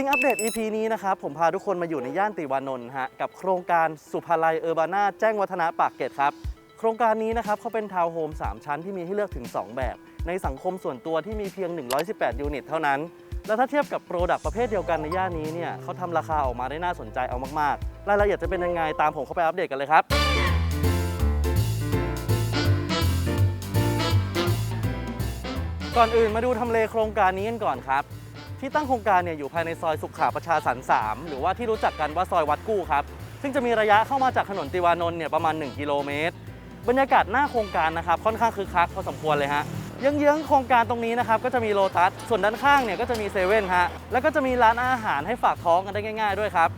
ติ้งอัปเดต EP นี้นะครับ ผมพาทุกคนมาอยู่ในย่านติวานนท์ฮะกับโครงการสุภาลัยเออร์บาน่าแจ้งวัฒนะปากเกร็ดครับ โครงการนี้นะครับเขาเป็นทาวน์โฮม 3 ชั้นที่มีให้เลือกถึง 2 แบบ ในสังคมส่วนตัวที่มีเพียง 118 ยูนิตเท่านั้น แล้วถ้าเทียบกับโปรดักต์ประเภทเดียวกันในย่านนี้เนี่ยเขาทำราคาออกมาได้น่าสนใจเอามากๆ รายละเอียดจะเป็นยังไงตามผมเข้าไปอัปเดตกันเลยครับก่อนอื่นมาดูทำเลโครงการนี้กันก่อนครับ ที่ตั้งโครงการเนี่ยอยู่ภายในซอยสุขาประชาสรรค์3หรือว่าที่รู้จักกันว่าซอยวัดกู้ครับ ซึ่งจะมีระยะเข้ามาจากถนนติวานนท์เนี่ยประมาณ 1 กิโลเมตร บรรยากาศหน้าโครงการนะครับค่อนข้างคึกคักพอสมควรเลยฮะเยื้องๆโครงการตรงนี้นะครับก็จะมีโลตัส ส่วนด้านข้างเนี่ยก็จะมีเซเว่นฮะ แล้วก็จะมีร้านอาหารให้ฝากท้องกันได้ง่าย ๆ ด้วยครับ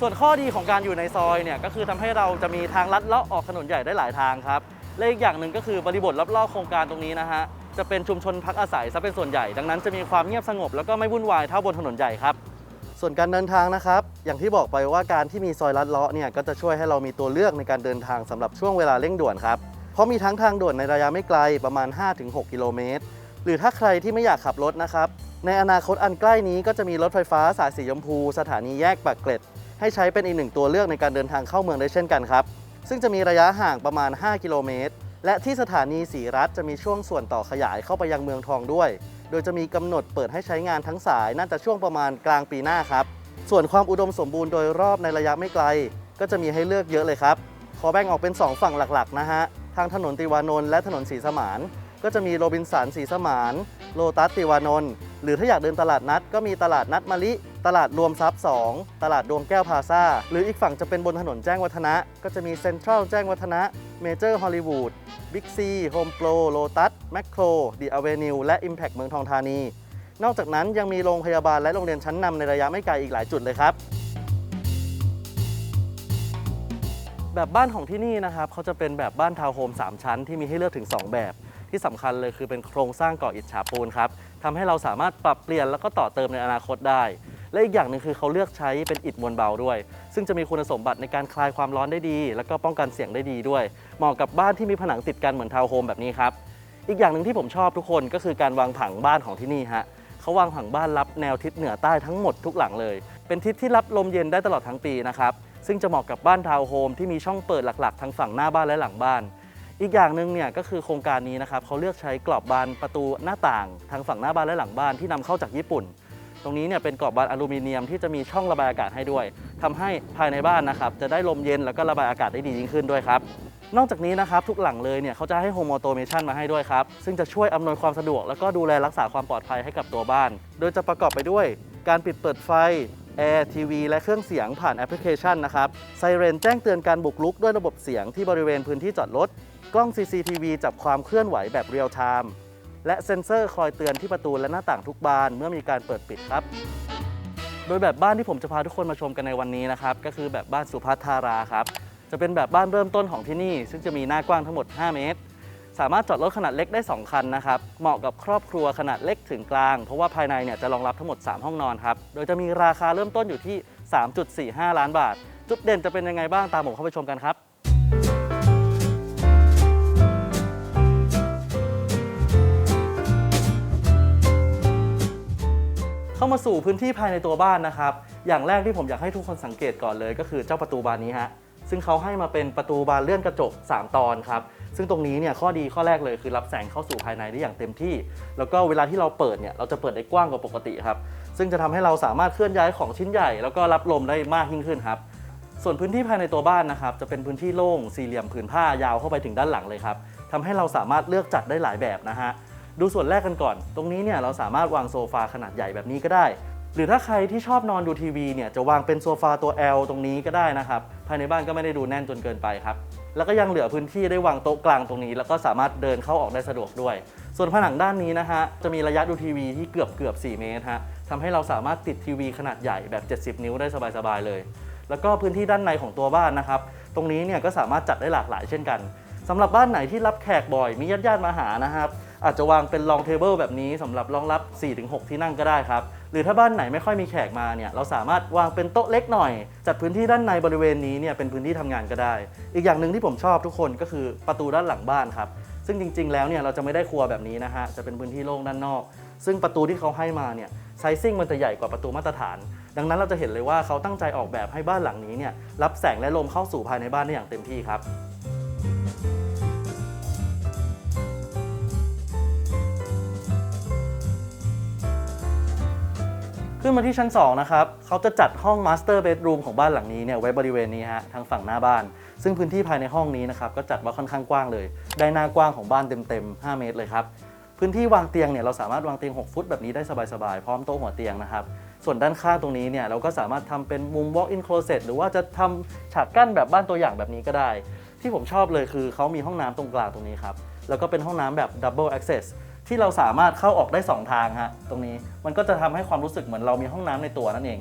ส่วนข้อดีของการอยู่ในซอยเนี่ยก็คือทำให้เราจะมีทางลัดเลาะออกถนนใหญ่ได้หลายทางครับ และอีกอย่างหนึ่งก็คือบริบทรอบๆโครงการตรงนี้นะฮะ จะเป็นชุมชนพักอาศัยซะเป็นส่วนใหญ่ ดังนั้นจะมีความเงียบสงบแล้วก็ไม่วุ่นวายเท่าบนถนนใหญ่ครับ ส่วนการเดินทางนะครับ อย่างที่บอกไปว่าการที่มีซอยลัดเลาะเนี่ยก็จะช่วยให้เรามีตัวเลือกในการเดินทางสำหรับช่วงเวลาเร่งด่วนครับ เพราะมีทั้งทางด่วนในระยะไม่ไกลประมาณ 5-6 กิโลเมตร หรือถ้าใครที่ไม่อยากขับรถนะครับ ในอนาคตอันใกล้นี้ก็จะมีรถไฟฟ้าสายสีชมพู สถานีแยกปากเกร็ด ให้ใช้เป็นอีกหนึ่งตัวเลือกในการเดินทางเข้าเมืองได้เช่นกันครับ ซึ่งจะมีระยะห่างประมาณ 5 กิโลเมตร และที่สถานีสีรัฐจะมีช่วงส่วนต่อขยายเข้าไปยังเมืองทองด้วย โดยจะมีกำหนดเปิดให้ใช้งานทั้งสายน่าจะช่วงประมาณกลางปีหน้าครับ ส่วนความอุดมสมบูรณ์โดยรอบในระยะไม่ไกล ก็จะมีให้เลือกเยอะเลยครับ ขอแบ่งออกเป็น 2 ฝั่งหลักๆนะฮะ ทางถนนติวานนท์และถนนสีสมาน ก็จะมีโรบินสันสีสมาน โลตัสติวานนท์ หรือถ้าอยากเดินตลาดนัด ก็มีตลาดนัดมะลิ ตลาดรวมทรัพย์ 2 ตลาดดวงแก้วพาซาหรืออีกฝั่งจะเป็นบนถนนแจ้งวัฒนะ ก็จะมีเซ็นทรัลแจ้งวัฒนะเมเจอร์ฮอลลีวูดบิ๊กซีโฮมโปรโลตัสแมคโครดีอเวนิวและ Impact เมืองทองธานี นอกจากนั้นยังมีโรงพยาบาลและโรงเรียนชั้นนำในระยะไม่ไกลอีกหลายจุดเลยครับแบบบ้านของที่นี่นะครับเขาจะเป็นแบบบ้านทาวน์โฮม3 ชั้นที่มีให้เลือกถึง 2 แบบ ที่สำคัญเลยคือเป็นโครงสร้างก่ออิฐฉาปูนครับทำให้เราสามารถปรับเปลี่ยนแล้วก็ต่อเติมในอนาคตได้ และอีกอย่างหนึ่งคือเขาเลือกใช้เป็นอิฐมวลเบาด้วย ซึ่งจะมีคุณสมบัติในการคลายความร้อนได้ดี แล้วก็ป้องกันเสียงได้ดีด้วย เหมาะกับบ้านที่มีผนังติดกันเหมือนทาวน์โฮมแบบนี้ครับอีกอย่างหนึ่งที่ผมชอบทุกคนก็คือการวางผังบ้านของที่นี่ฮะเขาวางผังบ้านรับแนวทิศเหนือใต้ทั้งหมดทุกหลังเลย เป็นทิศที่รับลมเย็นได้ตลอดทั้งปีนะครับซึ่งจะเหมาะกับบ้านทาวน์โฮมที่มีช่องเปิดหลักๆ ทั้งฝั่งหน้าบ้านและหลังบ้าน อีกอย่างหนึ่งเนี่ยก็คือโครงการนี้นะครับเขาเลือกใช้กรอบบานประตูหน้าต่างทางฝั่งหน้าบ้านและหลังบ้านที่นำเข้าจากญี่ปุ่น ตรงนี้เนี่ยเป็นกรอบบานอลูมิเนียมที่จะมีช่องระบายอากาศให้ด้วยทำให้ภายในบ้านนะครับจะได้ลมเย็นแล้วก็ระบายอากาศได้ดียิ่งขึ้นด้วยครับนอกจากนี้นะครับทุกหลังเลยเนี่ยเขาจะให้โฮมอ t โตเมชันมาให้ด้วยครับ ซึ่งจะช่วยอำนวยความสะดวก แล้วก็ดูแลรักษาความปลอดภัยให้กับตัวบ้าน โดยจะประกอบไปด้วย การปิดเปิดไฟแอร์ทีวีและเครื่องเสียงผ่านแอปพลิเคชันนะครับไซเรนแจ้งเตือนการบุกรุกด้วยระบบเสียงที่บริเวณพื้นที่จอดรถกล้อง CCTV จับความเคลื่อนไหวแบบเรียลไทม์ และเซ็นเซอร์คอยเตือนที่ประตูและหน้าต่างทุกบานเมื่อมีการเปิดปิดครับ โดยแบบบ้านที่ผมจะพาทุกคนมาชมกันในวันนี้นะครับก็คือแบบบ้านสุภัทธาราครับจะเป็นแบบบ้านเริ่มต้นของที่นี่ ซึ่งจะมีหน้ากว้างทั้งหมด 5 เมตร สามารถจอดรถขนาดเล็กได้ 2 คันนะครับเหมาะกับครอบครัวขนาดเล็กถึงกลาง เพราะว่าภายในเนี่ยจะรองรับทั้งหมด 3 ห้องนอนครับโดยจะมีราคาเริ่มต้นอยู่ที่ 3.45 ล้านบาท จุดเด่นจะเป็นยังไงบ้างตามผมเข้าไปชมกันครับ มาสู่พื้นที่ภายในตัวบ้านนะครับ อย่างแรกที่ผมอยากให้ทุกคนสังเกตก่อนเลยก็คือเจ้าประตูบานนี้ฮะ ซึ่งเขาให้มาเป็นประตูบานเลื่อนกระจก 3 ตอนครับ ซึ่งตรงนี้เนี่ยข้อดีข้อแรกเลยคือรับแสงเข้าสู่ภายในได้อย่างเต็มที่ แล้วก็เวลาที่เราเปิดเนี่ยเราจะเปิดได้กว้างกว่าปกติครับ ซึ่งจะทำให้เราสามารถเคลื่อนย้ายของชิ้นใหญ่ แล้วก็รับลมได้มากยิ่งขึ้นครับ ส่วนพื้นที่ภายในตัวบ้านนะครับจะเป็นพื้นที่โล่งสี่เหลี่ยมผืนผ้ายาวเข้าไปถึงด้านหลังเลยครับทำให้เราสามารถเลือกจัดได้หลายแบบนะฮะ ดูส่วนแรกกันก่อน ตรงนี้เนี่ยเราสามารถวางโซฟาขนาดใหญ่แบบนี้ก็ได้ หรือถ้าใครที่ชอบนอนดูทีวีเนี่ยจะวางเป็นโซฟาตัว L ตรงนี้ก็ได้นะครับ ภายในบ้านก็ไม่ได้ดูแน่นจนเกินไปครับ แล้วก็ยังเหลือพื้นที่ได้วางโต๊ะกลางตรงนี้ แล้วก็สามารถเดินเข้าออกได้สะดวกด้วย ส่วนผนังด้านนี้นะฮะจะมีระยะดูทีวีที่เกือบเกือบ4เมตรฮะทำให้เราสามารถติดทีวีขนาดใหญ่แบบ 70 นิ้วได้สบายๆเลย แล้วก็พื้นที่ด้านในของตัวบ้านนะครับ ตรงนี้เนี่ยก็สามารถจัดได้หลากหลายเช่นกันสำหรับบ้านไหนที่รับแขกบ่อย มีญาติๆมาหานะครับ อาจจะวางเป็นลองเทเบิลแบบนี้สำหรับรองรับ 4-6 ที่นั่งก็ได้ครับ หรือถ้าบ้านไหนไม่ค่อยมีแขกมาเนี่ยเราสามารถวางเป็นโต๊ะเล็กหน่อย จัดพื้นที่ด้านในบริเวณนี้เนี่ยเป็นพื้นที่ทำงานก็ได้ อีกอย่างหนึ่งที่ผมชอบทุกคนก็คือประตูด้านหลังบ้านครับซึ่งจริง ๆ แล้วเนี่ยเราจะไม่ได้ครัวแบบนี้นะฮะจะเป็นพื้นที่โล่งด้านนอก ซึ่งประตูที่เขาให้มาเนี่ยไซซิ่งมันจะใหญ่กว่าประตูมาตรฐาน ดังนั้นเราจะเห็นเลยว่าเขาตั้งใจออกแบบให้บ้านหลังนี้เนี่ยรับแสงและลมเข้าสู่ภายในบ้านได้อย่างเต็มที่ครับ ขึ้นมาที่ชั้น 2 นะครับเขาจะจัดห้อง Master Bedroom ของบ้านหลังนี้เนี่ยไว้บริเวณนี้ฮะทางฝั่งหน้าบ้าน ซึ่งพื้นที่ภายในห้องนี้นะครับก็จัดว่าค่อนข้างกว้างเลย ได้หน้ากว้างของบ้านเต็มๆ 5 เมตรเลยครับพื้นที่วางเตียงเนี่ยเราสามารถวางเตียง 6 ฟุตแบบนี้ได้สบายๆ พร้อมโต๊ะหัวเตียงนะครับส่วนด้านข้างตรงนี้เนี่ยเราก็สามารถทำเป็นมุม walk-in closet หรือว่าจะทำฉากกั้นแบบบ้านตัวอย่างแบบนี้ก็ได้ ที่ผมชอบเลยคือเขามีห้องน้ำตรงกลางตรงนี้ครับแล้วก็เป็นห้องน้ำแบบ double access ที่เราสามารถเข้าออกได้ 2 ทางฮะตรงนี้มันก็จะทำให้ความรู้สึกเหมือนเรามีห้องน้ำในตัวนั่นเอง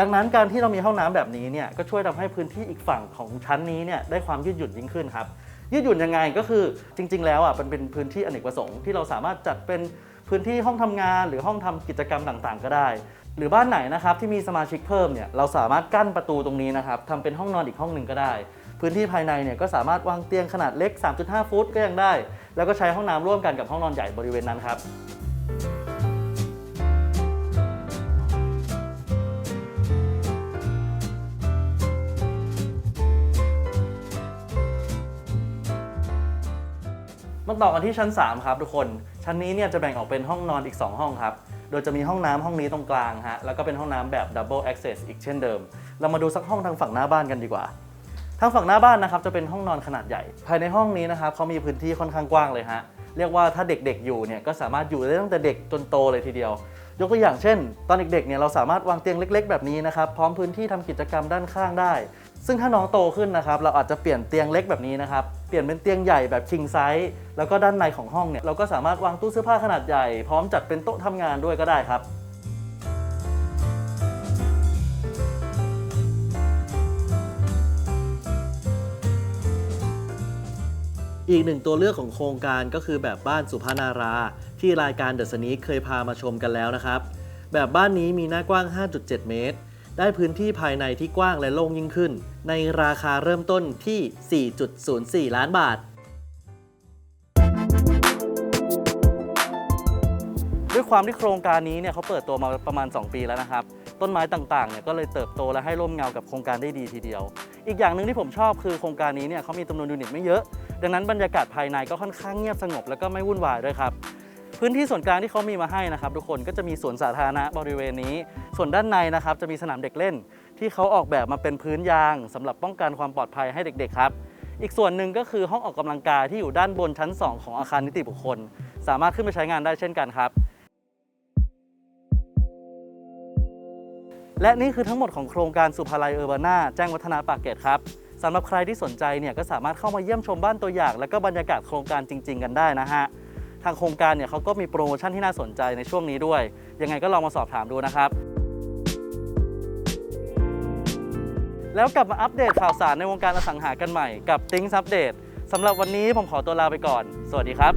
ดังนั้นการที่เรามีห้องน้ำแบบนี้เนี่ยก็ช่วยทำให้พื้นที่อีกฝั่งของชั้นนี้เนี่ยได้ความยืดหยุ่นยิ่งขึ้นครับยืดหยุ่นยังไงก็คือจริง ๆ แล้วอะมันเป็นพื้นที่อเนกประสงค์ที่เราสามารถจัดเป็นพื้นที่ห้องทำงานหรือห้องทำกิจกรรมต่างๆ ก็ได้ หรือบ้านไหนนะครับที่มีสมาชิกเพิ่มเนี่ยเราสามารถกั้นประตูตรงนี้นะครับทำเป็นห้องนอนอีกห้องหนึ่งก็ได้ พื้นที่ภายในเนี่ยก็สามารถวางเตียงขนาดเล็ก 3.5 ฟุตก็ยังได้ แล้วก็ใช้ห้องน้ำร่วมกันกับห้องนอนใหญ่บริเวณนั้นครับมาต่อกันที่ชั้น 3 ครับทุกคน ชั้นนี้เนี่ยจะแบ่งออกเป็นห้องนอนอีก 2 ห้องครับ โดยจะมีห้องน้ำห้องนี้ตรงกลางฮะ แล้วก็เป็นห้องน้ำแบบ double access อีกเช่นเดิม เรามาดูสักห้องทางฝั่งหน้าบ้านกันดีกว่า ทางฝั่งหน้าบ้านนะครับจะเป็นห้องนอนขนาดใหญ่ ภายในห้องนี้นะครับเขามีพื้นที่ค่อนข้างกว้างเลยฮะเรียกว่าถ้าเด็กๆอยู่เนี่ยก็สามารถอยู่ได้ตั้งแต่เด็กจนโตเลยทีเดียว ยกตัวอย่างเช่น ตอนเด็กๆเนี่ยเราสามารถวางเตียงเล็ก ๆ แบบนี้นะครับพร้อมพื้นที่ทำกิจกรรมด้านข้างได้ ซึ่งถ้าน้องโตขึ้นนะครับเราอาจจะเปลี่ยนเตียงเล็กแบบนี้นะครับเปลี่ยนเป็นเตียงใหญ่แบบ king size แล้วก็ด้านในของห้องเนี่ยเราก็สามารถวางตู้เสื้อผ้าขนาดใหญ่ พร้อมจัดเป็นโต๊ะทำงานด้วยก็ได้ครับ อีกหนึ่งตัวเลือกของโครงการก็คือแบบบ้านสุภานารา ที่รายการเดอะสนีเคยพามาชมกันแล้วนะครับ แบบบ้านนี้มีหน้ากว้าง 5.7 เมตร ได้พื้นที่ภายในที่กว้างและโล่งยิ่งขึ้น ในราคาเริ่มต้นที่ 4.04 ล้านบาท ด้วยความที่โครงการนี้เนี่ยเขาเปิดตัวมาประมาณ 2 ปีแล้วนะครับ ต้นไม้ต่างๆเนี่ยก็เลยเติบโตและให้ร่มเงากับโครงการได้ดีทีเดียว อีกอย่างหนึ่งที่ผมชอบคือโครงการนี้เนี่ยเขามีจำนวนยูนิตไม่เยอะ ดังนั้นบรรยากาศภายในก็ค่อนข้างเงียบสงบแล้วก็ไม่วุ่นวายด้วยครับพื้นที่ส่วนกลางที่เขามีมาให้นะครับ ทุกคนก็จะมีสวนสาธารณะบริเวณนี้ ส่วนด้านในนะครับจะมีสนามเด็กเล่น ที่เขาออกแบบมาเป็นพื้นยางสำหรับป้องกันความปลอดภัยให้เด็กๆครับอีกส่วนหนึ่งก็คือห้องออกกำลังกายที่อยู่ด้านบนชั้น 2 ของอาคารนิติบุคคล สามารถขึ้นไปใช้งานได้เช่นกันครับ และนี่คือทั้งหมดของโครงการสุภาลัยเออร์บานาแจ้งวัฒนาปากเกร็ดครับ สำหรับใครที่สนใจเนี่ยก็สามารถเข้ามาเยี่ยมชมบ้านตัวอย่าง และก็บรรยากาศโครงการจริง ๆ กันได้นะฮะทางโครงการเนี่ยเขาก็มีโปรโมชั่นที่น่าสนใจในช่วงนี้ด้วย ยังไงก็ลองมาสอบถามดูนะครับ แล้วกลับมาอัปเดตข่าวสารในวงการอสังหากันใหม่กับ Things Update สำหรับวันนี้ผมขอตัวลาไปก่อน สวัสดีครับ